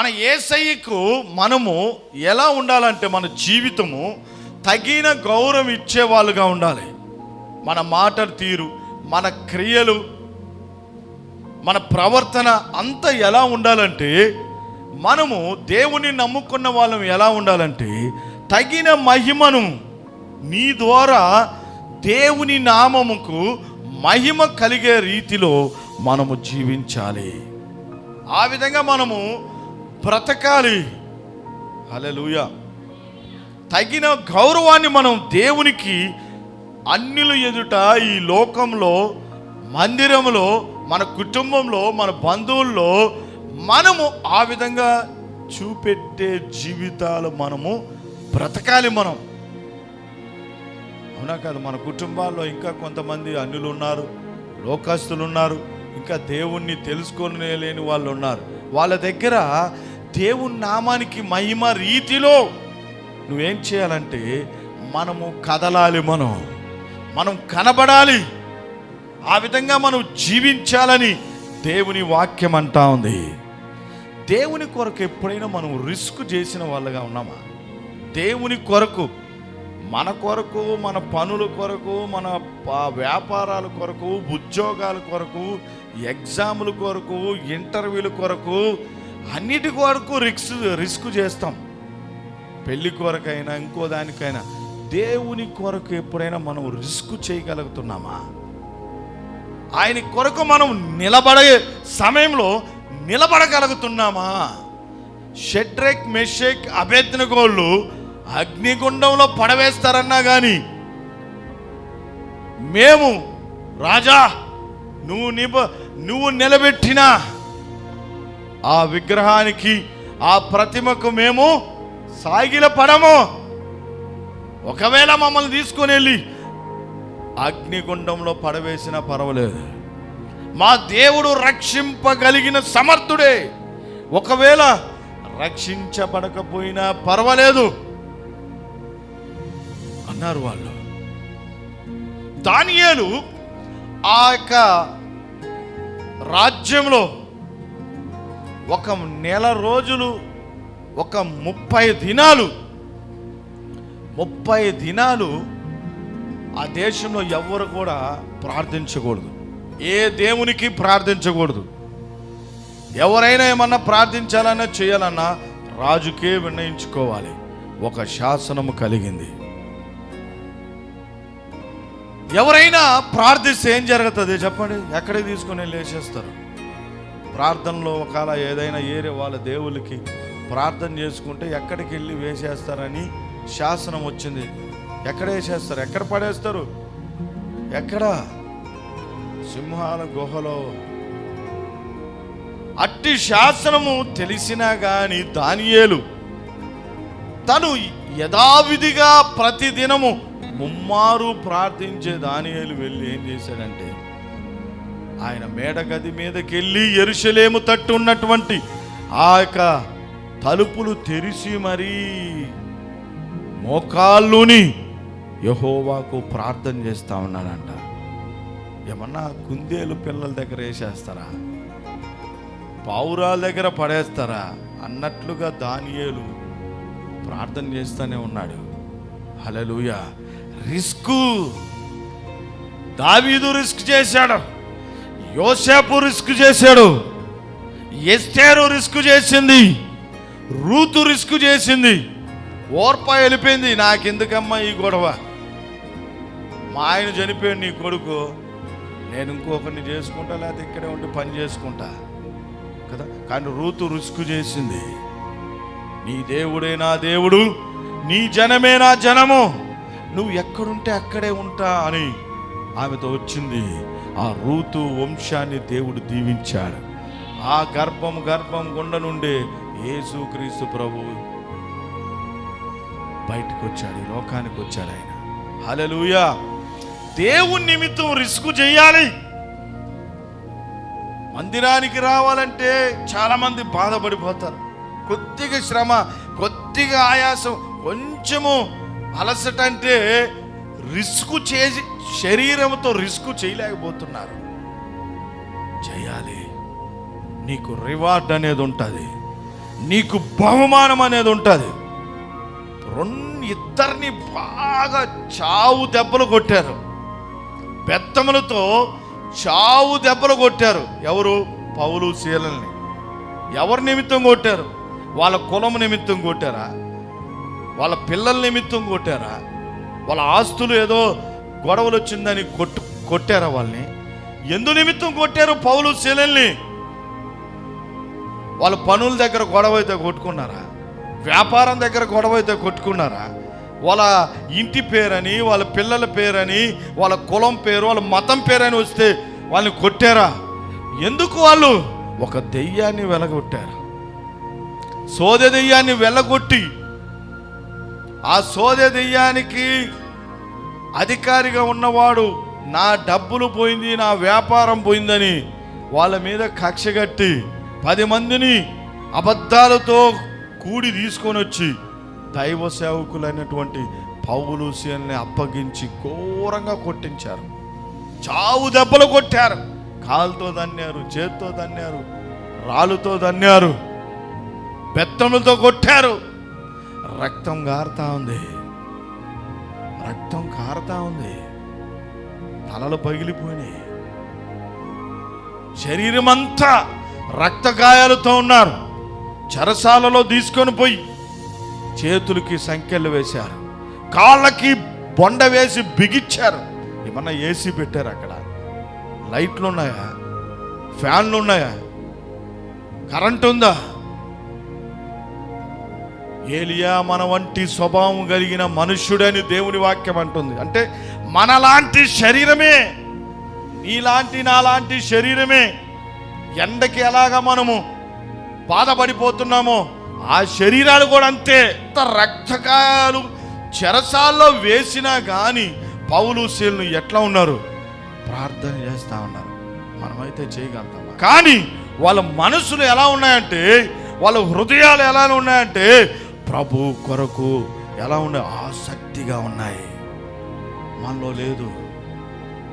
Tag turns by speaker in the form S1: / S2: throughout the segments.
S1: మన ఏసయ్యకు మనము ఎలా ఉండాలంటే మన జీవితము తగిన గౌరవం ఇచ్చే వాళ్ళుగా ఉండాలి. మన మాట తీరు మన క్రియలు మన ప్రవర్తన అంతా ఎలా ఉండాలంటే మనము దేవుని నమ్ముకున్న వాళ్ళం ఎలా ఉండాలంటే తగిన మహిమను నీ ద్వారా దేవుని నామముకు మహిమ కలిగే రీతిలో మనము జీవించాలి. ఆ విధంగా మనము బ్రతకాలి. అలెలుయ తగిన గౌరవాన్ని మనం దేవునికి అన్యుల ఎదుట ఈ లోకంలో మందిరంలో మన కుటుంబంలో మన బంధువుల్లో మనము ఆ విధంగా చూపెట్టే జీవితాలు మనము బ్రతకాలి మనం. అవునా కాదు మన కుటుంబాల్లో ఇంకా కొంతమంది అన్యులు ఉన్నారు లోకస్తులు ఉన్నారు ఇంకా దేవుణ్ణి తెలుసుకొని లేని వాళ్ళు ఉన్నారు. వాళ్ళ దగ్గర దేవుని నామానికి మహిమ రీతిలో నువ్వేం చేయాలంటే మనము కదలాలి మనం. మనం కనబడాలి. ఆ విధంగా మనం జీవించాలని దేవుని వాక్యం అంటా ఉంది. దేవుని కొరకు ఎప్పుడైనా మనం రిస్క్ చేసిన వాళ్ళగా ఉన్నామా? దేవుని కొరకు మన కొరకు మన పనుల కొరకు మన వ్యాపారాల కొరకు ఉద్యోగాల కొరకు ఎగ్జాముల కొరకు ఇంటర్వ్యూల కొరకు అన్నిటి కొరకు రిస్క్ రిస్క్ చేస్తాం. పెళ్ళి కొరకైనా ఇంకో దానికైనా దేవుని కొరకు ఎప్పుడైనా మనం రిస్క్ చేయగలుగుతున్నామా? ఆయన కొరకు మనం నిలబడే సమయంలో నిలబడగలుగుతున్నామా? షెడ్రెక్ మెషేక్ అభేద్నగోళ్ళు అగ్నిగుండంలో పడవేస్తారన్నా కానీ మేము రాజా నువ్వు నిబ నువ్వు నిలబెట్టిన ఆ విగ్రహానికి ఆ ప్రతిమకు మేము సాగిల పడము ఒకవేళ మమ్మల్ని తీసుకొని వెళ్ళి అగ్నిగుండంలో పడవేసినా పర్వాలేదు. మా దేవుడు రక్షింపగలిగిన సమర్థుడే. ఒకవేళ రక్షించబడకపోయినా పర్వాలేదు. అన్నారు వాళ్ళు. దానియేలు ఆ యొక్క రాజ్యంలో ఒక నెల రోజులు ఒక ముప్పై దినాలు ముప్పై దినాలు ఆ దేశంలో ఎవ్వరు కూడా ప్రార్థించకూడదు. ఏ దేవునికి ప్రార్థించకూడదు. ఎవరైనా ఏమన్నా ప్రార్థించాలన్నా చేయాలన్నా రాజుకే నిర్ణయించుకోవాలి. ఒక శాసనము కలిగింది. ఎవరైనా ప్రార్థిస్తే ఏం జరుగుతుంది? చెప్పండి. ఎక్కడికి తీసుకొని లేచేస్తారు? ప్రార్థనలో ఒకవేళ ఏదైనా ఏరే వాళ్ళ దేవుళ్ళకి ప్రార్థన చేసుకుంటే ఎక్కడికి వెళ్ళి వేసేస్తారని శాసనం వచ్చింది. ఎక్కడ వేసేస్తారు? ఎక్కడ పడేస్తారు? ఎక్కడ? సింహాల గుహలో. అట్టి శాసనము తెలిసినా కానీ దానియేలు తను యథావిధిగా ప్రతిదినము ముమ్మారు ప్రార్థించే దానియేలు వెళ్ళి ఏం చేశాడంటే ఆయన మేడగది మీదకి వెళ్ళి ఎరుషలేము తట్టు ఉన్నటువంటి ఆ యొక్క తలుపులు తెరిచి మరీ మోకాళ్ళుని యహోవాకు ప్రార్థన చేస్తా ఉన్నాడంట. ఏమన్నా కుందేలు పిల్లల దగ్గర వేసేస్తారా? పావురాల దగ్గర పడేస్తారా? అన్నట్లుగా దానియేలు ప్రార్థన చేస్తూనే ఉన్నాడు. హలలుయ రిస్క్. దావీదు రిస్క్ చేశాడు. యోసేపు రిస్క్ చేశాడు. ఎస్టేరు రిస్క్ చేసింది. రూతు రిస్క్ చేసింది. ఓర్ప వెళ్ళిపోయింది. నాకెందుకమ్మా ఈ గొడవ? మా ఆయన చనిపోయాడు నీ కొడుకు. నేను ఇంకొకరిని చేసుకుంటా లేకపోతే ఇక్కడే ఉండి పని చేసుకుంటా. కదా? కానీ రూతు రుసుకు చేసింది. నీ దేవుడే నా దేవుడు. నీ జనమే నా జనము. నువ్వు ఎక్కడుంటే అక్కడే ఉంటా అని ఆమెతో వచ్చింది. ఆ రూతు వంశాన్ని దేవుడు దీవించాడు. ఆ గర్భం గర్భం గుండ నుండే యేసుక్రీస్తు ప్రభు బయటకు వచ్చాడు ఈ లోకానికి వచ్చాడు ఆయన. హలలుయా దేవుని నిమిత్తం రిస్క్ చేయాలి. మందిరానికి రావాలంటే చాలా మంది బాధపడిపోతారు. కొద్దిగా శ్రమ కొద్దిగా ఆయాసం కొంచెము అలసట అంటే రిస్క్ చేసి శరీరంతో రిస్క్ చేయలేకపోతున్నారు. చేయాలి నీకు బహుమానం అనేది ఉంటుంది. రెండు ఇద్దరిని బాగా చావు దెబ్బలు కొట్టారు. బెత్తములతో చావు దెబ్బలు కొట్టారు. ఎవరు? పౌలు శీలల్ని ఎవరి నిమిత్తం కొట్టారు? వాళ్ళ కులం నిమిత్తం కొట్టారా? వాళ్ళ పిల్లల నిమిత్తం కొట్టారా? వాళ్ళ ఆస్తులు ఏదో గొడవలు వచ్చిందని కొట్టు కొట్టారా వాళ్ళని? ఎందు నిమిత్తం కొట్టారు పౌలు శీలల్ని? వాళ్ళ పనుల దగ్గర గొడవ అయితే కొట్టుకున్నారా? వ్యాపారం దగ్గర గొడవ అయితే కొట్టుకున్నారా? వాళ్ళ ఇంటి పేరని వాళ్ళ పిల్లల పేరని వాళ్ళ కులం పేరు వాళ్ళ మతం పేరని వస్తే వాళ్ళని కొట్టారా? ఎందుకు వాళ్ళు? ఒక దెయ్యాన్ని వెలగొట్టారు. సోద దెయ్యాన్ని వెళ్ళగొట్టి ఆ సోదె దెయ్యానికి అధికారిగా ఉన్నవాడు నా డబ్బులు పోయింది నా వ్యాపారం పోయిందని వాళ్ళ మీద కక్షగట్టి పది మందిని అబద్ధాలతో కూడి తీసుకొని వచ్చి దైవ సేవకులైనటువంటి పౌలుసియల్ని అప్పగించి ఘోరంగా కొట్టించారు. చావు దెబ్బలు కొట్టారు. కాలుతో దన్నారు చేత్తో దన్నారు రాళ్ళుతో దన్నారు బెత్తములతో కొట్టారు. రక్తం గారుతా ఉంది. రక్తం కారుతా ఉంది. తలలు పగిలిపోయినాయి. శరీరం అంతా రక్త గాయాలతో ఉన్నారు. చెరసాలలో తీసుకొని పోయి చేతులకి సంఖ్యలు వేశారు. కాళ్ళకి బొండ వేసి బిగిచ్చారు. ఏమన్నా ఏసీ పెట్టారు అక్కడ? లైట్లు ఉన్నాయా? ఫ్యాన్లు ఉన్నాయా? కరెంట్ ఉందా? ఏలియా మన వంటి స్వభావం కలిగిన మనుష్యుడని దేవుని వాక్యం అంటుంది. అంటే మనలాంటి శరీరమే నీలాంటి నాలాంటి శరీరమే ఎండకి ఎలాగా మనము బాధపడిపోతున్నామో ఆ శరీరాలు కూడా అంతే. ఎంత రక్తకాయాలు చెరసాల్లో వేసినా కానీ పౌలు శీలను ఎట్లా ఉన్నారు? ప్రార్థన చేస్తా ఉన్నారు. మనమైతే చేయగలుగుతాం కానీ వాళ్ళ మనసులు ఎలా ఉన్నాయంటే వాళ్ళ హృదయాలు ఎలా ఉన్నాయంటే ప్రభు కొరకు ఎలా ఉండే? ఆసక్తిగా ఉన్నాయి. మనలో లేదు.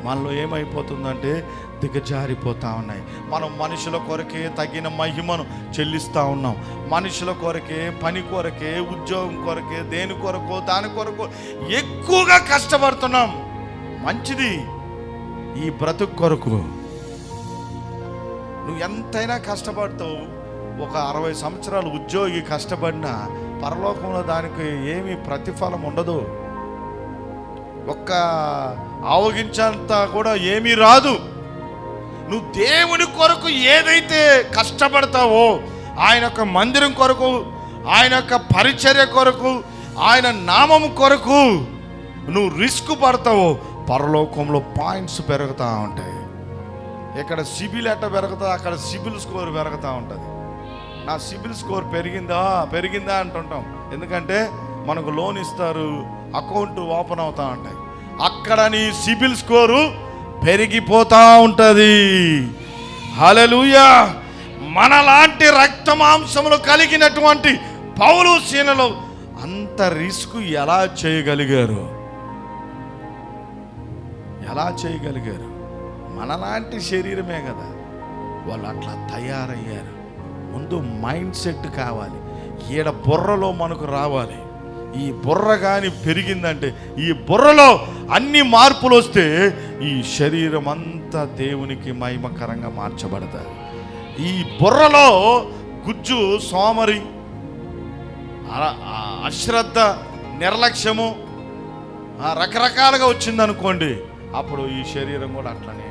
S1: మనలో ఏమైపోతుందంటే దిగజారిపోతా ఉన్నాయి. మనం మనుషుల కొరకే తగిన మహిమను చెల్లిస్తూ ఉన్నాం. మనుషుల కొరకే పని కొరకే ఉద్యోగం కొరకే దేని కొరకో దాని కొరకు ఎక్కువగా కష్టపడుతున్నాం. మంచిది. ఈ బ్రతుకు కొరకు నువ్వు ఎంతైనా కష్టపడతావు. ఒక అరవై సంవత్సరాలు ఉద్యోగి కష్టపడినా పరలోకంలో దానికి ఏమీ ప్రతిఫలం ఉండదు. ఒక్క ఆవగించంత కూడా ఏమీ రాదు. నువ్వు దేవుని కొరకు ఏదైతే కష్టపడతావో ఆయన యొక్క మందిరం కొరకు ఆయన యొక్క పరిచర్య కొరకు ఆయన నామం కొరకు నువ్వు రిస్క్ పడతావో పరలోకంలో పాయింట్స్ పెరుగుతూ ఉంటాయి. ఇక్కడ సిబిల్ ఎట్ట పెరుగుతుందో అక్కడ సిబిల్ స్కోర్ పెరుగుతూ ఉంటుంది. నా సిబిల్ స్కోర్ పెరిగిందా? పెరిగిందా అంటుంటాం. ఎందుకంటే మనకు లోన్ ఇస్తారు అకౌంట్ ఓపెన్ అవుతా ఉంటాయి. అక్కడ నీ సిబిల్ స్కోరు పెరిగిపోతా ఉంటుంది. హలలుయా మనలాంటి రక్త మాంసములు కలిగినటువంటి పౌలు సీనలు అంత రిస్క్ ఎలా చేయగలిగారు? ఎలా చేయగలిగారు? మనలాంటి శరీరమే కదా. వాళ్ళు అట్లా తయారయ్యారు. ముందు మైండ్ సెట్ కావాలి. ఈడ బుర్రలో మనకు రావాలి. ఈ బుర్ర కానీ పెరిగిందంటే ఈ బుర్రలో అన్ని మార్పులు వస్తే ఈ శరీరం అంతా దేవునికి మహిమకరంగా మార్చబడతాయి ఈ బుర్రలో గుజ్జు సోమరి ఆ- అశ్రద్ధ నిర్లక్ష్యము రకరకాలుగా వచ్చిందనుకోండి అప్పుడు ఈ శరీరం కూడా అట్లనే